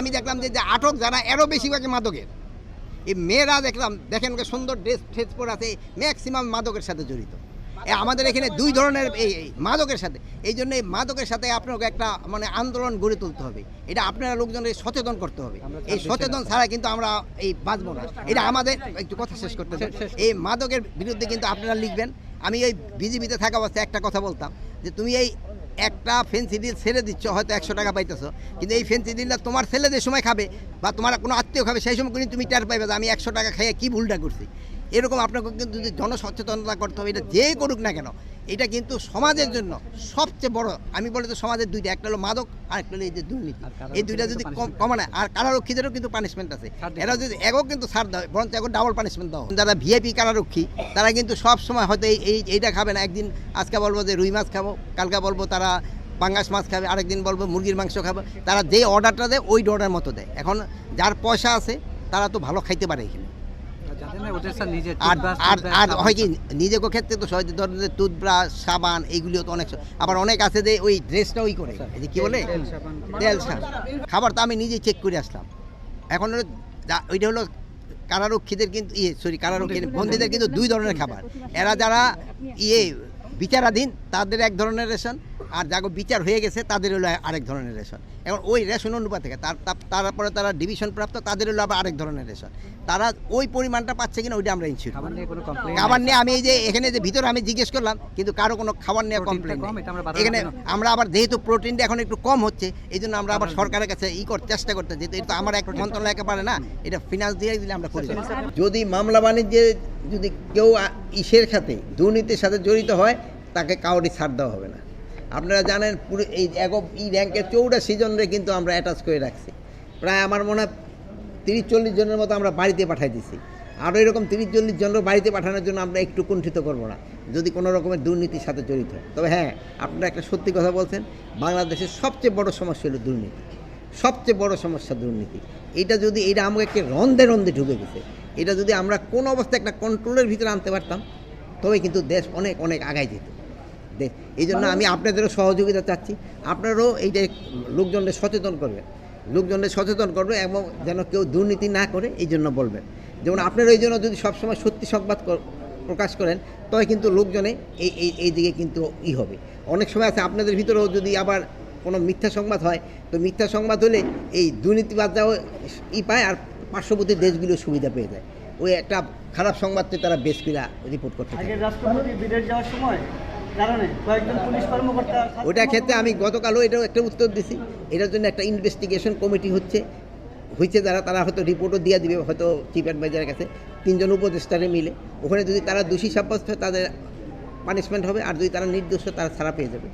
আমি দেখলাম যে আটক যারা এরও বেশিরভাগই মাদকের। এই মেয়েরা দেখলাম দেখেন ওকে সুন্দর ড্রেস ফ্রেস পরে আছে ম্যাক্সিমাম মাদকের সাথে জড়িত। আমাদের এখানে দুই ধরনের এই মাদকের সাথে। এই জন্য এই মাদকের সাথে আপনাকে একটা মানে আন্দোলন গড়ে তুলতে হবে। এটা আপনারা লোকজনের সচেতন করতে হবে। এই সচেতন ছাড়া কিন্তু আমরা এই বাঁচবো না। এটা আমাদের একটু কথা শেষ করতে। এই মাদকের বিরুদ্ধে কিন্তু আপনারা লিখবেন। আমি এই বিজেপিতে থাকা অবস্থায় একটা কথা বলতাম যে তুমি এই একটা ফেন্সি ডিল ছেড়ে দিচ্ছ, হয়তো একশো টাকা পাইতেছো। কিন্তু এই ফেন্সি ডিলটা তোমার ছেলেদের সময় খাবে বা তোমার কোনো আত্মীয় খাবে, সেই সময় কিন্তু তুমি টের পাইবে যে আমি একশো টাকা খাইয়ে কী ভুলটা করছি। এরকম আপনাকে কিন্তু যদি জনসচেতনতা করতে হবে এটা যেই করুক না কেন এটা কিন্তু সমাজের জন্য সবচেয়ে বড় আমি বলি তো সমাজের দুইটা একটা হলো মাদক আর একটা হলো এই যে দুর্নীতি। এই দুইটা যদি কম- কমানো আর কারারক্ষীদেরও কিন্তু পানিশমেন্ট আছে। এরা যদি এগো কিন্তু ছাড় দেয় বরঞ্চ এখন ডাবল পানিশমেন্ট দাও। যারা ভিআইপি কারারক্ষী তারা কিন্তু সব সময় হয়তো এই এই এইটা খাবে না। একদিন আজকে বলব যে রুই মাছ খাব কালকে বলব তারা পাঙ্গাস মাছ খাবে আরেকদিন বলব মুরগির মাংস খাবে। তারা যে অর্ডারটা দেয় ওই অর্ডার মতো দেয়। এখন যার পয়সা আছে তারা তো ভালো খাইতে পারে এখানে। আর হয় কি নিজেকে ক্ষেত্রে তো সহজে ধরেন যে টুথব্রাশ সাবান এইগুলিও তো অনেক আবার অনেক আছে যে ওই ড্রেসটা ওই করে। এই যে কি বলে? তেল খাবার তো আমি নিজে চেক করে আসলাম। এখন ওইটা হলো কারারক্ষীদের কিন্তু ইয়ে সরি কারারক্ষী বন্দীদের কিন্তু দুই ধরনের খাবার। এরা যারা ইয়ে বিচারাধীন তাদের এক ধরনের রেশন আর যাগো বিচার হয়ে গেছে তাদের হলো আরেক ধরনের রেশন। এখন ওই রেশন অনুপাত থেকে তার তার- তারপরে তারা ডিভিশন প্রাপ্ত তাদের হলো আবার আরেক ধরনের রেশন। তারা ওই পরিমাণটা পাচ্ছে কিনা ওইটা আমরা ইনশিওর খাবার নিয়ে খাবার নিয়ে আমি এই যে এখানে যে ভিতরে আমি জিজ্ঞেস করলাম কিন্তু কারও কোনো খাবার নিয়ে কমপ্লেন এখানে আমরা আবার যেহেতু প্রোটিনটা এখন একটু কম হচ্ছে এই জন্য আমরা আবার সরকারের কাছে ই করতে চেষ্টা করতে যেহেতু এটা তো আমার এক মন্ত্রণালয় পারে না এটা ফিনান্স দিয়ে দিলে আমরা করি। যদি মামলা বাণিজ্যে যদি কেউ ইসের সাথে দুর্নীতির সাথে জড়িত হয়, তাকে কাউরি ছাড় দেওয়া হবে না। আপনারা জানেন, পুরো এই এক ই র্যাঙ্কের চৌরাশি জনরে কিন্তু আমরা অ্যাটাচ করে রাখছি। প্রায় আমার মনে হয় তিরিশ চল্লিশ জনের মতো আমরা বাড়িতে পাঠাই দিছি। আরও এরকম তিরিশ চল্লিশ জনের বাড়িতে পাঠানোর জন্য আমরা একটু কুণ্ঠিত করব না, যদি কোনো রকমের দুর্নীতির সাথে জড়িত হয়। তবে হ্যাঁ আপনারা একটা সত্যি কথা বলছেন, বাংলাদেশের সবচেয়ে বড় সমস্যা হলো দুর্নীতি। সবচেয়ে বড় সমস্যা দুর্নীতি। এটা যদি, এটা আমাকে রন্ধে রন্ধে ঢুকে গেছে। এটা যদি আমরা কোন অবস্থায় একটা কন্ট্রোলের ভিতরে আনতে পারতাম তবে কিন্তু দেশ অনেক অনেক আগায় যেত। দেশ এই জন্য আমি আপনাদেরও সহযোগিতা চাচ্ছি। আপনারাও এইটা লোকজনদের সচেতন করবেন। লোকজনদের সচেতন করবে এবং যেন কেউ দুর্নীতি না করে এই জন্য বলবেন। যেমন আপনারা এই জন্য যদি সবসময় সত্যি সংবাদ প্রকাশ করেন তবে কিন্তু লোকজনে এই এই এই দিকে কিন্তু ই হবে। অনেক সময় আছে আপনাদের ভিতরেও যদি আবার কোনো মিথ্যা সংবাদ হয় তো মিথ্যা সংবাদ হলে এই দুর্নীতিবাদরাও ই পায় আর পার্শ্ববর্তী দেশগুলো সুবিধা পেয়ে যায়। ওই একটা খারাপ সংবাদকে তারা বেশ করে রিপোর্ট করতে থাকে আগের রাষ্ট্রপতি বিদেশ যাওয়ার সময় কারণে কয়েকজন পুলিশ কর্মকর্তা ওইটার ক্ষেত্রে আমি গতকালও এটাও একটা উত্তর দিছি। এটার জন্য একটা ইনভেস্টিগেশন কমিটি হচ্ছে। হয়েছে যারা তারা হয়তো রিপোর্টও দিয়ে দিবে হয়তো চিফ অ্যাডভাইজারের কাছে। তিনজন উপদেষ্টারে মিলে। ওখানে যদি তারা দোষী সাব্যস্ত হয় তাদের পানিশমেন্ট হবে। আর যদি তারা নির্দোষ তারা ছাড়া পেয়ে যাবে।